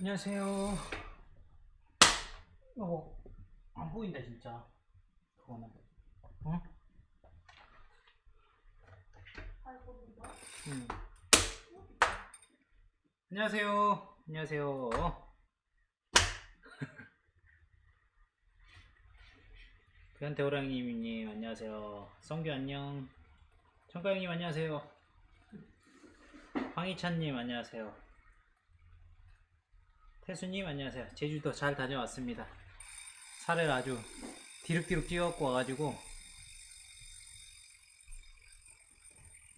안녕하세요. 어, 안 보인다 진짜. 그거는. 응? 응. 안녕하세요. 안녕하세요. 그한테 호랑이님 안녕하세요. 성규 안녕. 청가형님 안녕하세요. 황희찬님 안녕하세요. 태수님 안녕하세요. 제주도 잘 다녀왔습니다. 살을 아주 디룩디룩 찌갖고 와가지고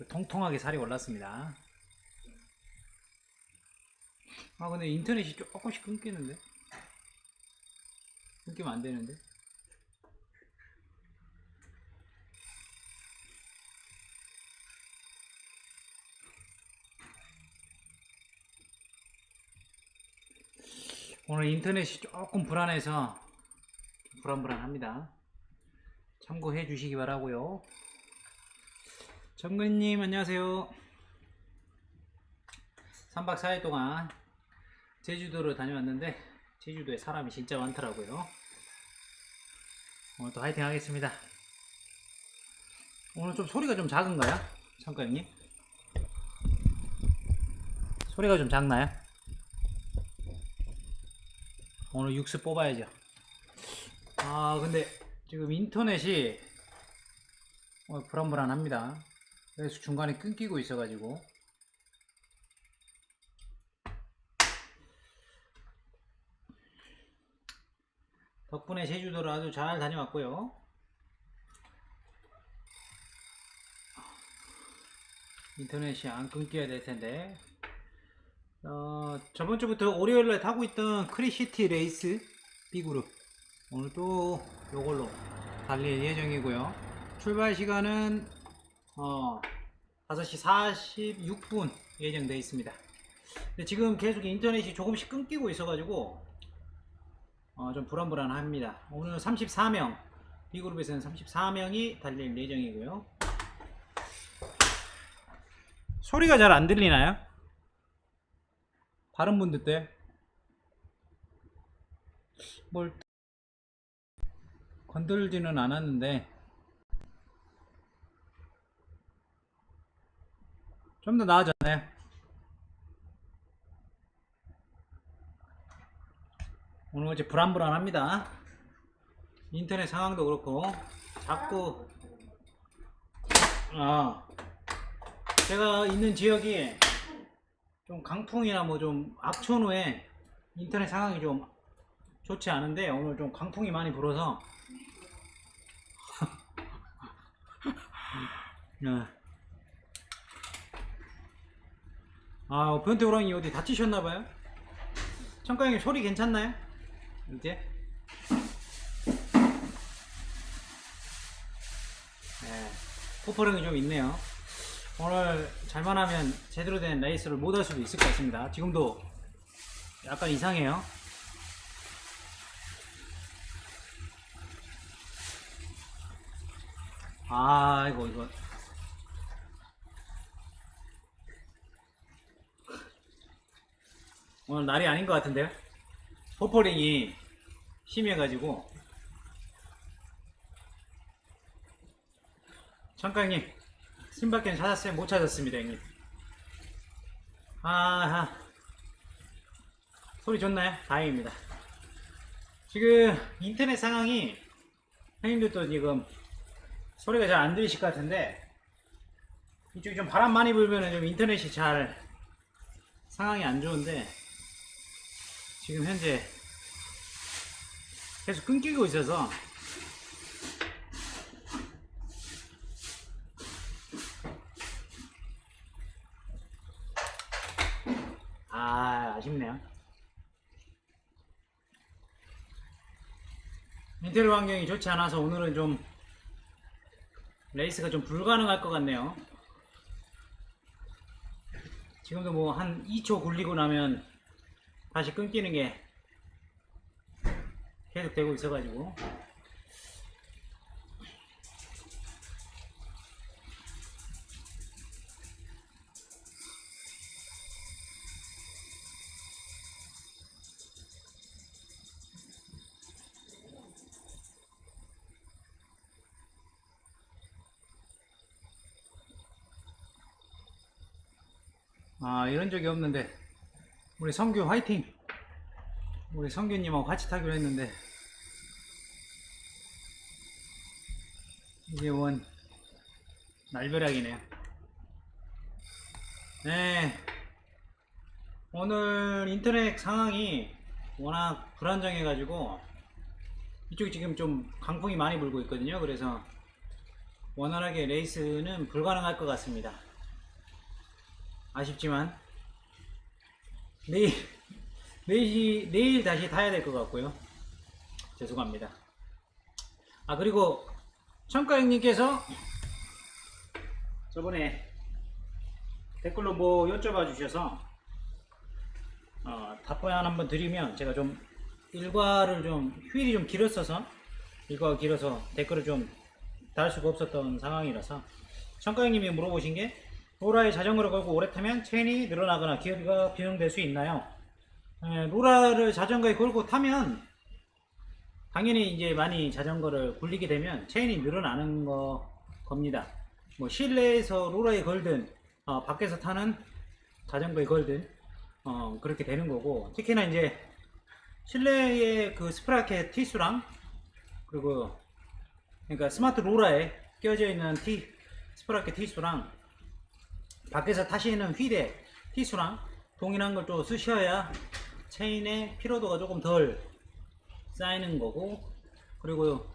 통통하게 살이 올랐습니다. 아 근데 인터넷이 조금씩 끊기는데 끊기면 안 되는데 오늘 인터넷이 조금 불안해서 불안불안합니다. 참고해 주시기 바라고요. 정근님 안녕하세요. 3박 4일 동안 제주도를 다녀왔는데 제주도에 사람이 진짜 많더라고요. 오늘 또 화이팅 하겠습니다. 오늘 좀 소리가 좀 작은가요? 잠깐님. 소리가 좀 작나요? 오늘 육수 뽑아야죠. 아, 근데 지금 인터넷이 오늘 불안불안합니다. 그래서 중간에 끊기고 있어 가지고. 덕분에 제주도를 아주 잘 다녀왔고요. 인터넷이 안 끊겨야 될 텐데. 어, 저번 주부터 월요일날 타고 있던 크리시티 레이스 B그룹 오늘 또 요걸로 달릴 예정이고요. 출발 시간은 어, 5시 46분 예정되어 있습니다. 지금 계속 인터넷이 조금씩 끊기고 있어가지고 어, 좀 불안불안합니다. 오늘 34명 B그룹에서는 34명이 달릴 예정이고요. 소리가 잘 안 들리나요? 다른 분들 때 뭘 건들지는 않았는데 좀 더 나아졌네. 오늘 이제 불안불안합니다. 인터넷 상황도 그렇고 자꾸 아 제가 있는 지역이 좀 강풍이나 뭐 좀 악천 후에 인터넷 상황이 좀 좋지 않은데 오늘 좀 강풍이 많이 불어서. 네. 아 변태 호랑이 어디 다치셨나봐요? 청가형님 소리 괜찮나요? 이제? 네. 포퍼링이 좀 있네요 오늘 잘만 하면 제대로 된 레이스를 못 할 수도 있을 것 같습니다. 지금도 약간 이상해요. 아, 이거, 이거. 오늘 날이 아닌 것 같은데요? 포퍼링이 심해가지고. 잠깐님. 신발견 찾았어요? 못 찾았습니다, 형님. 아, 소리 좋나요? 다행입니다. 지금 인터넷 상황이 형님들도 지금 소리가 잘 안 들리실 것 같은데 이쪽이 좀 바람 많이 불면은 좀 인터넷이 잘 상황이 안 좋은데 지금 현재 계속 끊기고 있어서 아, 아쉽네요. 인테리어 환경이 좋지 않아서 오늘은 좀 레이스가 좀 불가능할 것 같네요. 지금도 뭐 한 2초 굴리고 나면 다시 끊기는 게 계속 되고 있어가지고. 아 이런 적이 없는데. 우리 성규 화이팅! 우리 성규님하고 같이 타기로 했는데. 이게 원. 날벼락이네요. 네. 오늘 인터넷 상황이 워낙 불안정해 가지고 이쪽이 지금 좀 강풍이 많이 불고 있거든요. 그래서 원활하게 레이스는 불가능할 것 같습니다 아쉽지만 내일 내일 내일 다시 타야 될 것 같고요. 죄송합니다. 아 그리고 청가 형님께서 저번에 댓글로 뭐 여쭤봐 주셔서 어, 답변 한번 드리면 제가 좀 일과를 좀 휴일이 좀 길었어서 일과가 길어서 댓글을 좀 달 수가 없었던 상황이라서 청가 형님이 물어보신 게 로라에 자전거를 걸고 오래 타면 체인이 늘어나거나 기어가 변형될 수 있나요? 에, 로라를 자전거에 걸고 타면 당연히 이제 많이 자전거를 굴리게 되면 체인이 늘어나는 거 겁니다. 뭐 실내에서 로라에 걸든 어, 밖에서 타는 자전거에 걸든 어, 그렇게 되는 거고 특히나 이제 실내에 그 스프라켓 티수랑 그리고 그러니까 스마트 로라에 껴져 있는 티 스프라켓 티수랑 밖에서 타시는 휘대 티수랑 동일한 걸 또 쓰셔야 체인의 피로도가 조금 덜 쌓이는 거고 그리고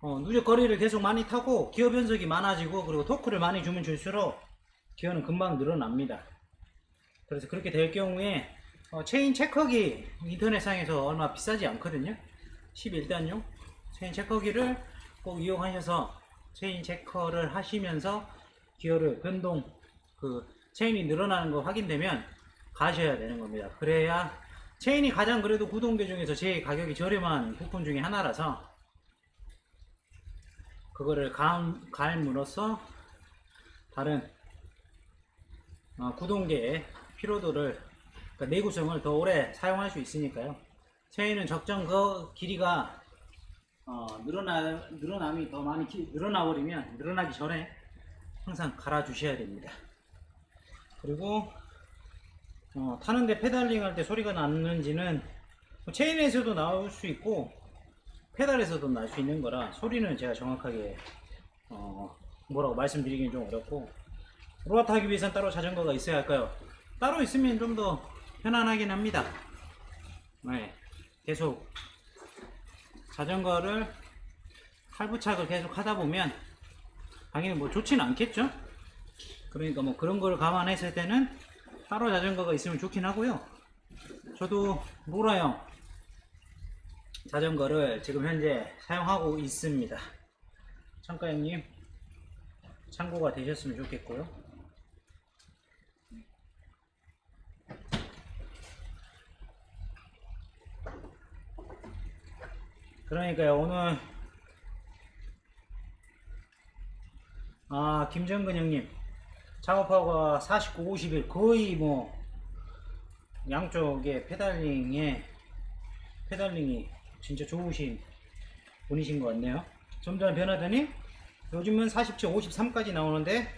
어, 누적 거리를 계속 많이 타고 기어 변속이 많아지고 그리고 토크를 많이 주면 줄수록 기어는 금방 늘어납니다. 그래서 그렇게 될 경우에 어, 체인 체커기 인터넷상에서 얼마 비싸지 않거든요. 11단용 체인 체커기를 꼭 이용하셔서 체인 체커를 하시면서 기어를 변동 그 체인이 늘어나는 거 확인되면 가셔야 되는 겁니다. 그래야 체인이 가장 그래도 구동계 중에서 제일 가격이 저렴한 부품 중에 하나라서 그거를 감, 갈므로써 다른 어, 구동계의 피로도를 그러니까 내구성을 더 오래 사용할 수 있으니까요. 체인은 적정 그 길이가 어, 늘어나 늘어남이 더 많이 기- 늘어나 버리면 늘어나기 전에 항상 갈아 주셔야 됩니다. 그리고 어, 타는데 페달링 할 때 소리가 났는지는 뭐 체인에서도 나올 수 있고 페달에서도 날 수 있는 거라 소리는 제가 정확하게 어, 뭐라고 말씀드리기는 좀 어렵고 로아 타기 위해선 따로 자전거가 있어야 할까요? 따로 있으면 좀 더 편안하긴 합니다. 네, 계속 자전거를 탈부착을 계속 하다 보면 당연히 뭐 좋지는 않겠죠? 그러니까 뭐 그런 걸 감안했을 때는 따로 자전거가 있으면 좋긴 하고요. 저도 로라형 자전거를 지금 현재 사용하고 있습니다. 창가 형님 참고가 되셨으면 좋겠고요. 그러니까요 오늘 아 김정근 형님 작업하고 49, 50일 거의 뭐 양쪽에 페달링에 페달링이 진짜 좋으신 분이신 것 같네요. 좀 전에 변하더니 요즘은 47, 53까지 나오는데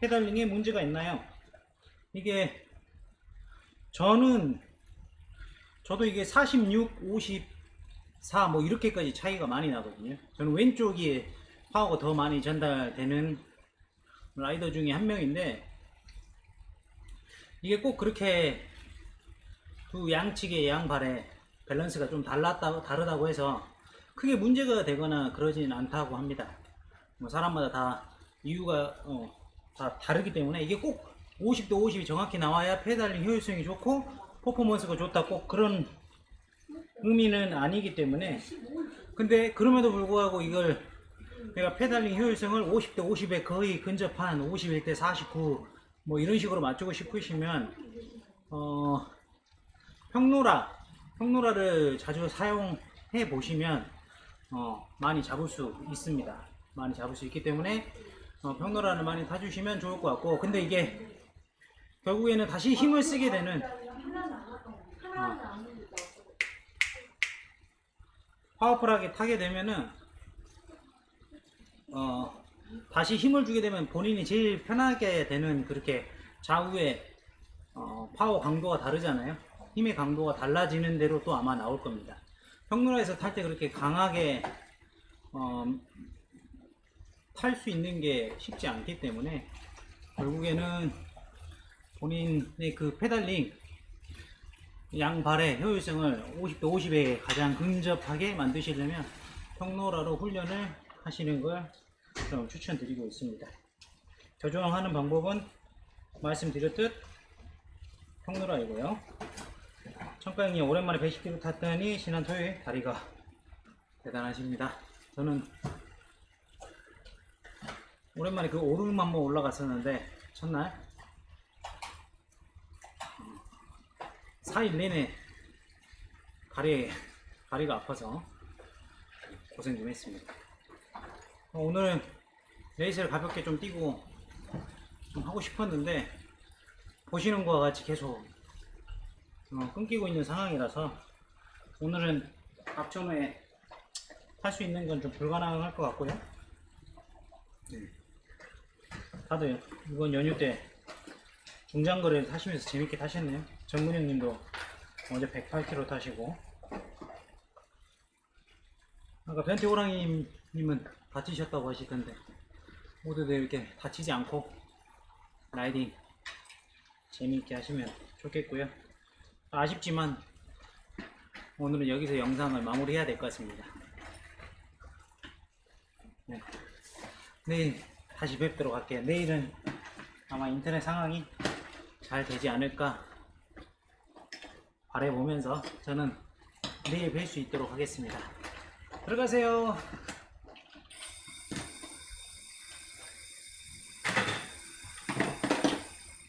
페달링에 문제가 있나요? 이게 저는 저도 이게 46, 54 뭐 이렇게까지 차이가 많이 나거든요. 저는 왼쪽이 파워가 더 많이 전달되는 라이더 중에 한 명인데 이게 꼭 그렇게 두 양측의 양발의 밸런스가 좀 달랐다 다르다고 해서 크게 문제가 되거나 그러진 않다고 합니다. 뭐 사람마다 다 이유가 어, 다 다르기 때문에 이게 꼭 50대 50이 정확히 나와야 페달링 효율성이 좋고 퍼포먼스가 좋다 꼭 그런 의미는 아니기 때문에 근데 그럼에도 불구하고 이걸 내가 페달링 효율성을 50대 50에 거의 근접한 51대 49 뭐 이런 식으로 맞추고 싶으시면 어 평로라 평로라를 자주 사용해 보시면 어 많이 잡을 수 있습니다. 많이 잡을 수 있기 때문에 어, 평로라를 많이 타주시면 좋을 것 같고 근데 이게 결국에는 다시 힘을 쓰게 되는 어, 파워풀하게 타게 되면은 어, 다시 힘을 주게 되면 본인이 제일 편하게 되는 그렇게 좌우에 어, 파워 강도가 다르잖아요. 힘의 강도가 달라지는 대로 또 아마 나올 겁니다. 평로라에서 탈 때 그렇게 강하게 어, 탈 수 있는 게 쉽지 않기 때문에 결국에는 본인의 그 페달링 양발의 효율성을 50대 50에 가장 근접하게 만드시려면 평로라로 훈련을 하시는 걸 좀 추천드리고 있습니다. 조정하는 방법은 말씀드렸듯 평로라이고요. 청가 형님 오랜만에 110km 탔더니 지난 토요일 다리가 대단하십니다. 저는 오랜만에 그 오르막 한번 올라갔었는데 첫날 4일 내내 다리, 다리가 아파서 고생 좀 했습니다. 어, 오늘은 레이스를 가볍게 좀 뛰고 좀 하고 싶었는데 보시는 것과 같이 계속 어, 끊기고 있는 상황이라서 오늘은 앞전에 탈 수 있는 건 좀 불가능할 것 같고요. 네. 다들 이번 연휴 때 중장거리를 타시면서 재밌게 타셨네요. 정문영 님도 어제 108km 타시고 아까 변태 호랑이 님은 다치셨다고 하시던데 모두들 이렇게 다치지 않고 라이딩 재미있게 하시면 좋겠고요. 아쉽지만 오늘은 여기서 영상을 마무리해야 될 것 같습니다. 네. 내일 다시 뵙도록 할게요. 내일은 아마 인터넷 상황이 잘 되지 않을까 바라보면서 저는 내일 뵐 수 있도록 하겠습니다. 들어가세요.